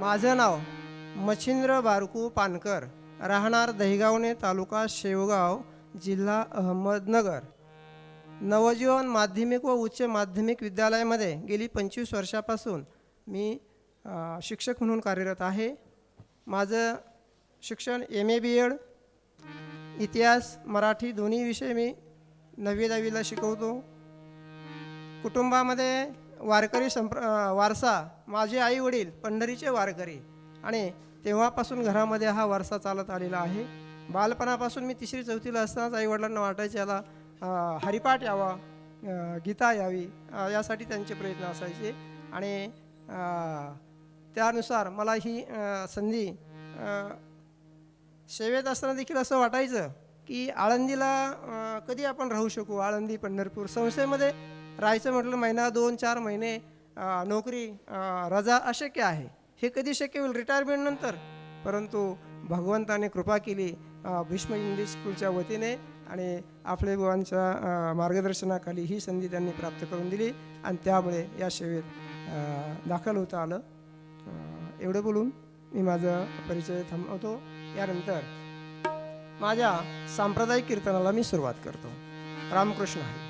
माझं नाव मच्छिंद्र बारकू पानकर. राहणार दहिगावणे तालुका शेवगाव जिल्हा अहमदनगर. नवजीवन माध्यमिक व उच्च माध्यमिक विद्यालयामध्ये गेली पंचवीस वर्षापासून मी शिक्षक म्हणून कार्यरत आहे. माझं शिक्षण एम ए बी एड इतिहास मराठी दोन्ही विषय मी नववी दहावीला शिकवतो. कुटुंबामध्ये वारकरी संप्र वारसा माझे आई वडील पंढरीचे वारकरी. आणि तेव्हापासून घरामध्ये हा वारसा चालत आलेला आहे. बालपणापासून मी तिसरी चौथीला असतानाच आई वडिलांना वाटायचे याला हरिपाठ यावा गीता यावी यासाठी त्यांचे प्रयत्न असायचे. आणि त्यानुसार मला ही संधी सेवेत असताना देखील असं वाटायचं की आळंदीला कधी आपण राहू शकू? आळंदी पंढरपूर संस्थेमध्ये राहायचं म्हटलं महिना दोन चार महिने नोकरी रजा अशक्य आहे. हे कधी शक्य होईल? रिटायरमेंटनंतर परंतु भगवंताने कृपा केली भीष्म इंग्लिश स्कूलच्या वतीने आणि आपले बुवांच्या मार्गदर्शनाखाली ही संधी त्यांनी प्राप्त करून दिली आणि त्यामुळे या सेवेत दाखल होता आलं. एवढं बोलून मी माझा परिचय थांबवतो. यानंतर माझ्या सांप्रदायिक कीर्तनाला मी सुरुवात करतो. रामकृष्ण हरी.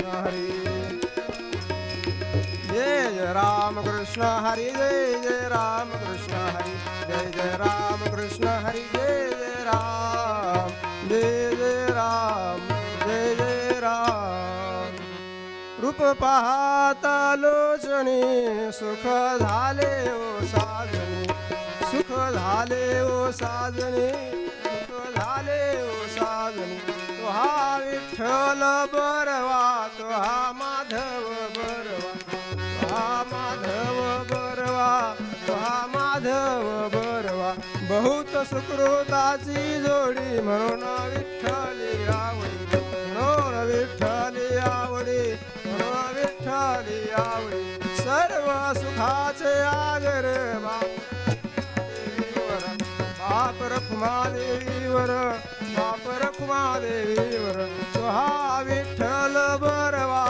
કૃષ્ણ હરી જય જય રામ કૃષ્ણ હરી જય જય રામ કૃષ્ણ હરી જય જય રામ કૃષ્ણ હરી જય જય રામ, જય જય રામ, જય જય राम रूप पाहता लोचणी सुख झाले ओ साजणी सुख झाले ओ साजणी सुख झाले ओ साजणी तो हा विठ्ठल बरवा तो हा माधव बरवा तो माधव बरवा तो हा माधव बरवा. बहुत सुकृताची जोडी म्हणून विठ्ठली आवडी म्हणून विठ्ठली आवडी म्हणून विठ्ठली आवडी. सर्व सुखाचे आगर बाप रखुमा देवीवर बाप रखुमा देवीवर तो हा विठ्ठल बरवा.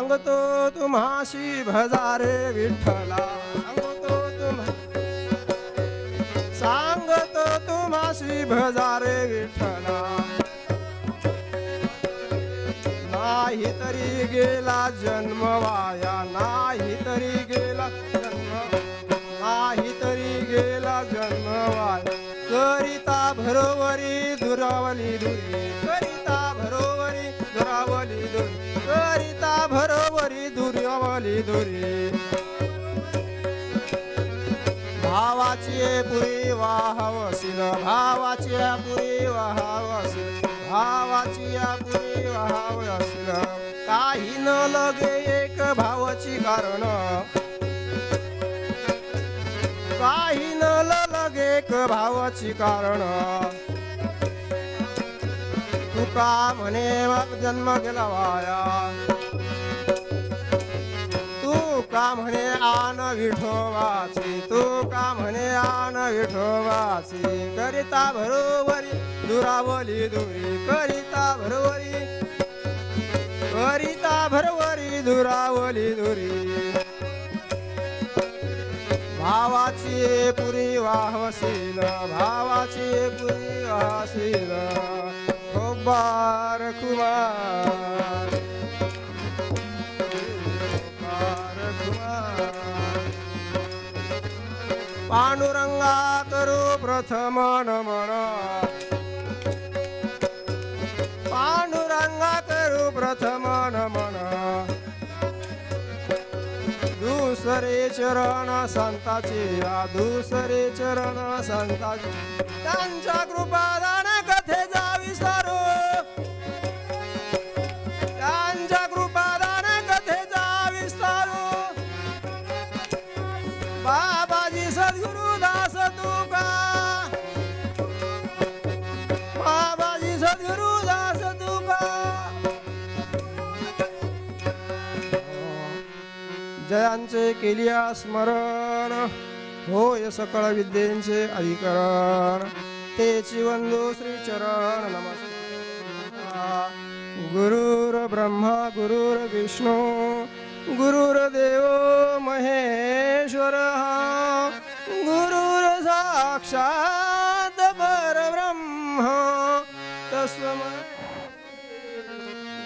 सांगतो तुम्हाशी भजारे विठ्ठला. सांगतो तुम्हा सांगतो तुम्हाशी भजारे विठ्ठला. नाही तरी गेला जन्म वाया नाही तरी गेला जन्म नाही तरी गेला जन्म वाया. करिता भरोवरी दुरावली दुरी. दुरावली दुरी. भावाची पुरी वाहवशील. भावाची पुरी वाहवशील. भावाची पुरी वाहवशील. काही न लगे एक भावाची कारण. काही न लगे एक भावाची कारण. तुका म्हणे मग जन्म गेला वाया? का म्हणे आन विठोवासी तू का म्हणे आन विठोवासी करिता बरोबरी दुरावली दुरी करिता भरवरी. करिता भरवरी दुरावली दुरी. भावाची पुरी वाहवशील भावाची पुरी वाहशील खोबार कुमार पांडुरंगा करू प्रथम नमन। पांडुरंगा करू प्रथम नमन। दुसरे चरण संताचे या दुसरे चरण संताचे। त्यांच्या कृपादान कथेचा विसरू त्यांच्या कृपादान कथेचा विस्तारू बा विद्यांचे केलिया स्मरण होय सकळ विद्येचे अधिकरण. ते वंदो श्री चरण नमस्कार. गुरुर ब्रह्मा गुरुर विष्णू गुरुर्देव महेश्वर. गुरुर साक्षात परब्रह्म. तस्मै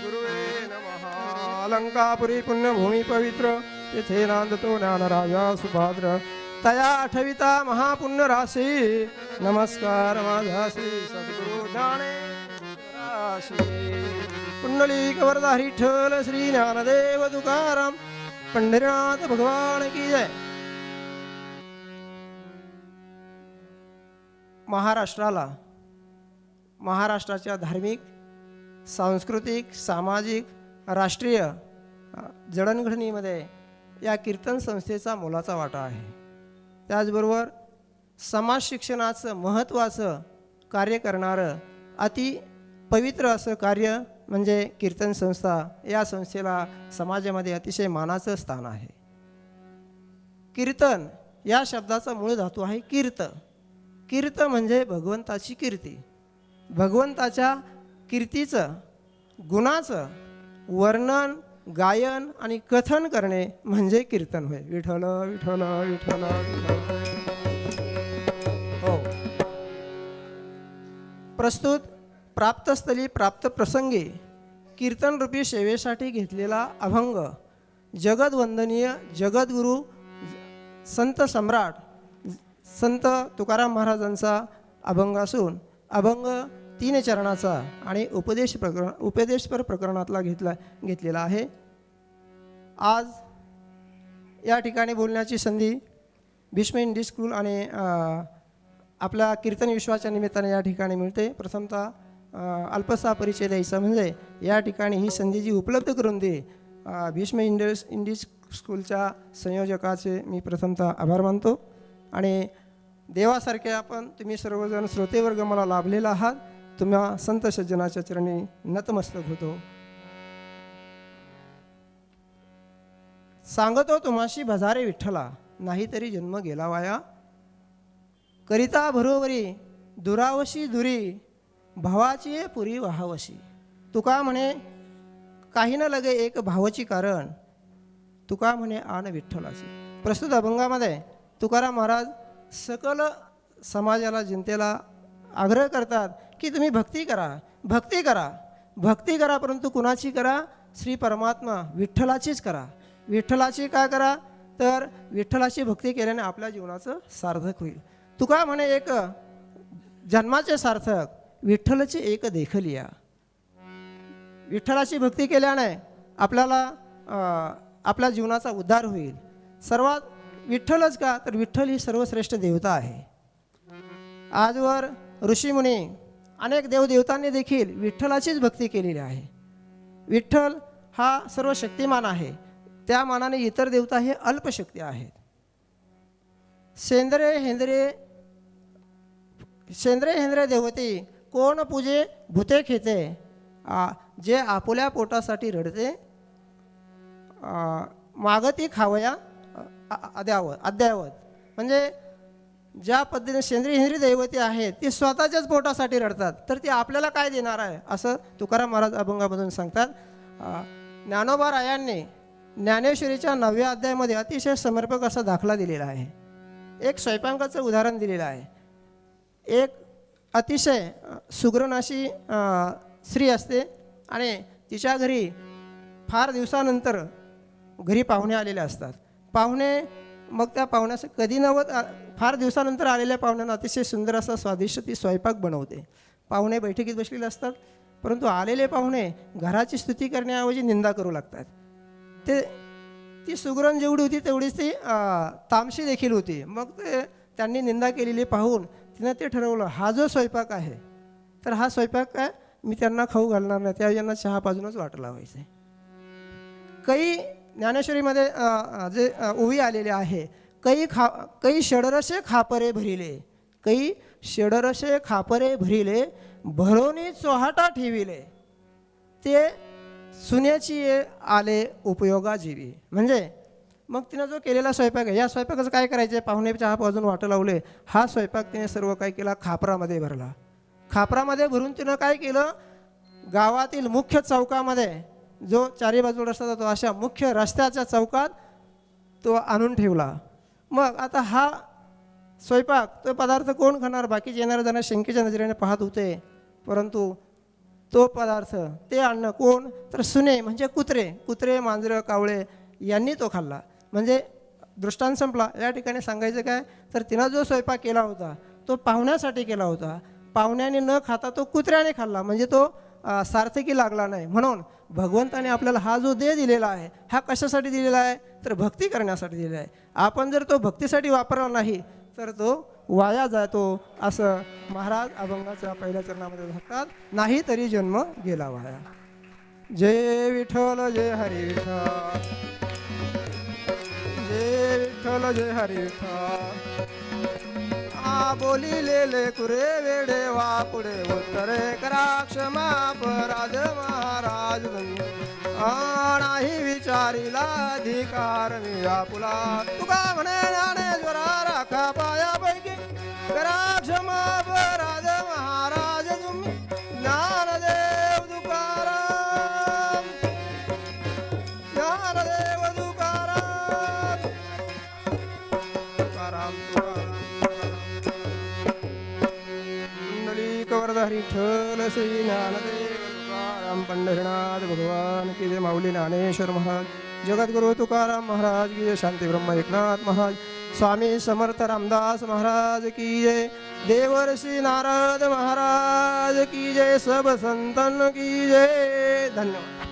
गुरुवे नमः. अलंकापुरी पुण्यभूमी पवित्र. तेथे नांदतो ज्ञानराजा सुभाद्र। तया आठविता महापुण्य राशी नमस्कार माझा श्री सद्गुरु ज्ञाने पुंडलिक ठल श्री ज्ञानदेव तुकाराम। पंढरीनाथ भगवान की जय। महाराष्ट्राला महाराष्ट्राच्या धार्मिक सांस्कृतिक सामाजिक राष्ट्रीय जडणघडणीमध्ये या कीर्तन संस्थेचा मोलाचा वाटा आहे. त्याचबरोबर समाज शिक्षणाचं महत्त्वाचं कार्य करणारं अति पवित्र असं कार्य म्हणजे कीर्तन संस्था या संस्थेला समाजामध्ये अतिशय मानाचं स्थान आहे. कीर्तन या शब्दाचा मूळ धातू आहे कीर्त. कीर्त म्हणजे भगवंताची कीर्ती. भगवंताच्या कीर्तीचं गुणाचं वर्णन गायन आणि कथन करणे म्हणजे कीर्तन होय. विठ्ठल विठ्ठल विठ्ठल हो. प्रस्तुत प्राप्तस्थली प्राप्त प्रसंगी कीर्तनरूपी सेवेसाठी घेतलेला अभंग जगदवंदनीय जगद्गुरू संत सम्राट संत तुकाराम महाराजांचा अभंग असून अभंग तीन चरणाचा आणि उपदेश प्रकरण उपदेशपर प्रकरणातला घेतला घेतलेला आहे. आज या ठिकाणी बोलण्याची संधी भीष्म इंडी स्कूल आणि आपल्या कीर्तन विश्वाच्या निमित्ताने या ठिकाणी मिळते. प्रथमतः अल्पसा परिचय द्यायचा म्हणजे या ठिकाणी ही संधी जी उपलब्ध करून दे भीष्म इंडस इंडी स्कूलच्या संयोजकाचे मी प्रथमतः आभार मानतो. आणि देवासारखे आपण तुम्ही सर्वजण श्रोतेवर्ग मला लाभलेला आहात. तुम्हा संत सज्जनाच्या चरणी नतमस्तक होतो. सांगतो तुम्हाशी भजारे विठ्ठला नाहीतरी जन्म गेला वाया. करिता भरोवरी दुरावशी दुरी भावाची पुरी वाहावशी. तुका म्हणे काही न लगे एक भावाची कारण. तुका म्हणे आण विठ्ठलाची. प्रस्तुत अभंगामध्ये तुकाराम महाराज सकल समाजाला जनतेला आग्रह करतात की तुम्ही भक्ती करा भक्ती करा. भक्ती करा परंतु कुणाची करा? श्री परमात्मा. विठ्ठलाचीच करा. विठ्ठलाची का करा? तर विठ्ठलाची भक्ती केल्याने आपल्या जीवनाचं सार्थक होईल. तुका म्हणे एक जन्माचे सार्थक. विठ्ठलची एक देखलिया. विठ्ठलाची भक्ती केल्याने आपल्याला आपल्या जीवनाचा उद्धार होईल. सर्वात विठ्ठलच का? तर विठ्ठल ही सर्वश्रेष्ठ देवता आहे. आजवर ऋषीमुनी अनेक देवदेवतांनी देखील विठ्ठलाचीच भक्ती केलेली आहे. विठ्ठल हा सर्व शक्तिमान आहे. त्या मानाने इतर देवता हे अल्पशक्ती आहेत. सेंद्रे हेंद्रे सेंद्रे हेंद्रे देवते कोण पूजे भूते खेते आ, जे आपुल्या पोटासाठी रडते मागती खावया अद्यावत अद्यावत. म्हणजे ज्या पद्धतीने सेंद्रिय हिंद्री दैवते आहेत ती स्वतःच्याच पोटासाठी रडतात. तर ती आपल्याला काय देणार आहे? असं तुकाराम महाराज अभंगामधून सांगतात. ज्ञानोबा रायांनी ज्ञानेश्वरीच्या नवव्या अध्यायामध्ये अतिशय समर्पक असा दाखला दिलेला आहे. एक स्वयंपाकाचं उदाहरण दिलेलं आहे. एक अतिशय अ, अशी स्त्री असते आणि तिच्या घरी फार दिवसानंतर घरी पाहुणे आलेले असतात. पाहुणे मग त्या पाहुण्यास कधी नवत फार दिवसानंतर आलेल्या पाहुण्यांना अतिशय सुंदर असा स्वादिष्ट ती स्वयंपाक बनवते. पाहुणे बैठकीत बसलेले असतात परंतु आलेले पाहुणे घराची स्तुती करण्याऐवजी निंदा करू लागतात. ते ती सुगरण जेवढी होती तेवढीच ती तामशी देखील होती. मग ते त्यांनी निंदा केलेली पाहून तिनं ते ठरवलं हा जो स्वयंपाक आहे तर हा स्वयंपाक काय? मी त्यांना खाऊ घालणार नाही त्या यांना चहा पाजूनच वाटला व्हायचं आहे काही ज्ञानेश्वरीमध्ये जे उभी ओवी आलेले आहे कई खा कई षडरसे खापरे भरिले कई षडरसे खापरे भरिले भरोनी चोहाटा ठेविले ते सुन्याची आले उपयोगा जीवी म्हणजे मग तिनं जो केलेला स्वयंपाक आहे या स्वयंपाकाचं काय करायचं पाहुणे चहा पाजून वाटं लावले हा स्वयंपाक तिने सर्व काय केला? खापरामध्ये भरला. खापरामध्ये भरून तिनं काय केलं? गावातील मुख्य चौकामध्ये जो चारी बाजूला रस्ता जातो अशा मुख्य रस्त्याच्या चौकात तो आणून ठेवला. मग आता हा स्वयंपाक तो पदार्थ कोण खाणार? बाकीचे येणारे जण शंकेच्या नजरेने पाहत होते. परंतु तो पदार्थ ते आणणं कोण? तर सुने म्हणजे कुत्रे. कुत्रे मांजरं कावळे यांनी तो खाल्ला. म्हणजे दृष्टांत संपला. या ठिकाणी सांगायचं काय? तर तिनं जो स्वयंपाक केला होता तो पाहुण्यासाठी केला होता. पाहुण्याने न खाता तो कुत्र्याने खाल्ला. म्हणजे तो सार्थकी लागला नाही. म्हणून भगवंताने आपल्याला हा जो देह दिलेला आहे हा कशासाठी दिलेला आहे? तर भक्ती करण्यासाठी दिलेला आहे. आपण जर तो भक्तीसाठी वापरला नाही तर तो वाया जातो असं महाराज अभंगाच्या पहिल्या चरणामध्ये सांगतात नाही तरी जन्म गेला वाया. जय विठ्ठल जय हरी विठ्ठल. जय विठ्ठल जय हरी विठ्ठल. आ बोलिलेले कुरे वेडे वा पुढे उत्तरे करा क्षमा पराज महाराज नाही विचारिला अधिकार मी आपुला तुका म्हणे ज्ञानेश्वरा राखा पाया पैकी. करा क्षमा पराज महाराज तुम्ही ज्ञानदेव तुकाराम. ज्ञानदेव मंडली श्री ज्ञानदेव तुकाराम पंढरीनाथ भगवान की जय। माऊली ज्ञानेश्वर महाराज जगद्गुरु तुकाराम महाराज की जय। शांती ब्रह्म एकनाथ महाराज स्वामी समर्थ रामदास महाराज की जय। देवर्षी नारद महाराज की जय। सब संतन की जय। धन्यवाद।